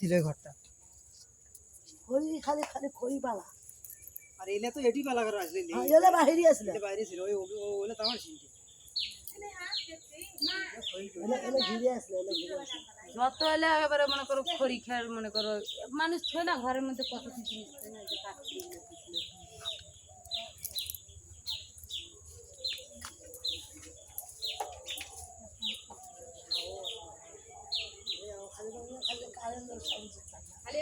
ছিল এই ঘরটা। খড়ি খালি খালি খড়ি পালা আর এলে তো এটি পালা করে আসলে হ্যাঁ, এলে বাহিরে আসলে। এলে বাইরে ছিল ওই ওলে আসলে আসলে। যত এলে একেবারে মনে করো খড়ি খেয়ার মনে করো মানুষ ছয় না ঘরের মধ্যে কত কিছু।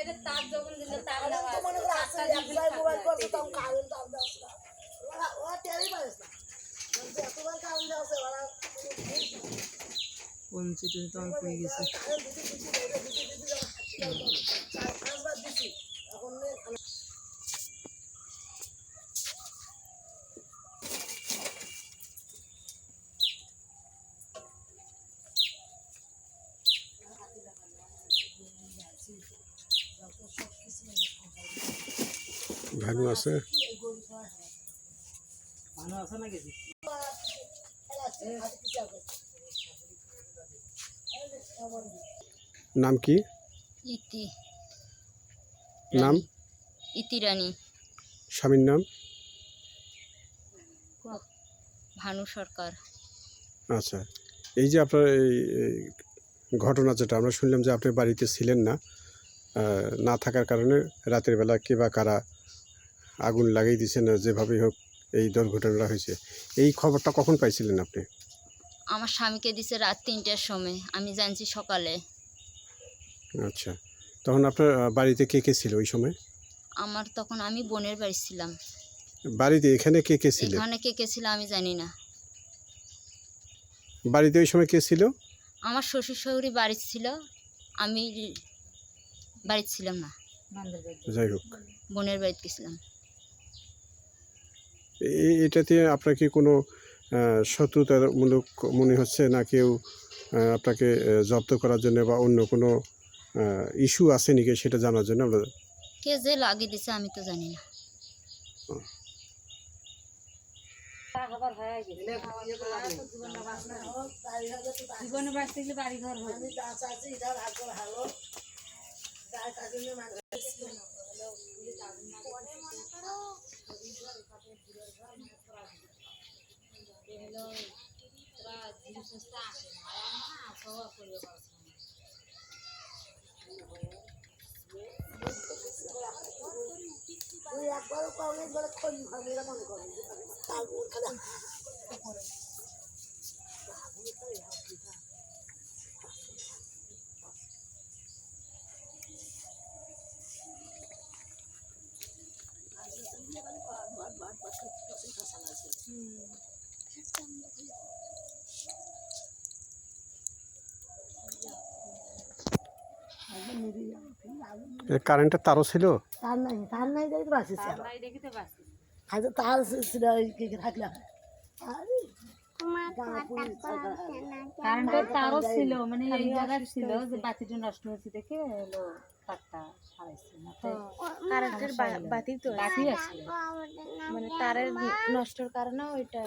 এটা তার যখন দিলে তার তো মনে করো আসলে একবার মোবাইল করছে তখন কারেন্ট টানতে আসে না ওরা ওরা টেরই পারিস না বলছে এতবার কারেন্ট আসে ওরা পঞ্চিতে তো আমি পড়ে গেছি কারেন্ট দিতে দিতে দিতে দিতে পাঁচবার দিছি ভানু আছে। নাম কি? ইতি। নাম? ইতি রানী স্বামীর নাম? ভানু সরকার। আচ্ছা এই যে আপনার এই এই ঘটনা যেটা আমরা শুনলাম যে আপনি বাড়িতে ছিলেন না না থাকার কারণে রাতের বেলা কে বা কারা আগুন লাগিয়ে দিয়েছেন না যেভাবেই হোক এই দুর্ঘটনাটা হয়েছে। এই খবরটা কখন পাইছিলেন আপনি? আমার স্বামীকে দিছে রাত তিনটার সময় আমি জানছি সকালে। আচ্ছা তখন আপনার বাড়িতে কে কে ছিল ওই সময়? আমার তখন আমি বোনের বাড়ি ছিলাম। বাড়িতে এখানে কে কে ছিল? এখানে কে কে ছিল আমি জানি না। বাড়িতে ওই সময় কে ছিল? আমার শ্বশুর শাশুড়ি বাড়ি ছিল আমি বাড়িতে ছিলাম না। যাই হোক। বোনের বাড়িতে গেছিলাম। এটাতে আপনার কি কোনো শত্রুতামূলক মনে হচ্ছে না কেউ আপনাকে জব্দ করার জন্য বা অন্য কোনো ইস্যু আছে নাকি সেটা জানার জন্য আমরা কে যে লাগিয়ে দিছে আমি তো জানি না বাঁচনা জীবনে বাঁচতে গেলে বাড়ি ঘর হবে আমি যা চাচ্ছি এটা রাগ করে ভালো যার কাছে নিয়ে মানুষ তুই পাওনি একবার খড়ি খাবি এটা মনে করেন তারপর কারেন্টের তারও ছিল? তার নাই তার নাই দেখতে পাচ্ছিস তাই দেখিতে পাচ্ছি হয়তো তার ছিল কি সরকার কারেন্টের তারও ছিল মানে এই জায়গায় ছিল যে বাতিটা নষ্ট হয়েছে দেখে হলো তারটা সারাইছে তো কারেন্টের বাতি তো বাতি আছে। মানে তারের নষ্টর কারণে ওইটা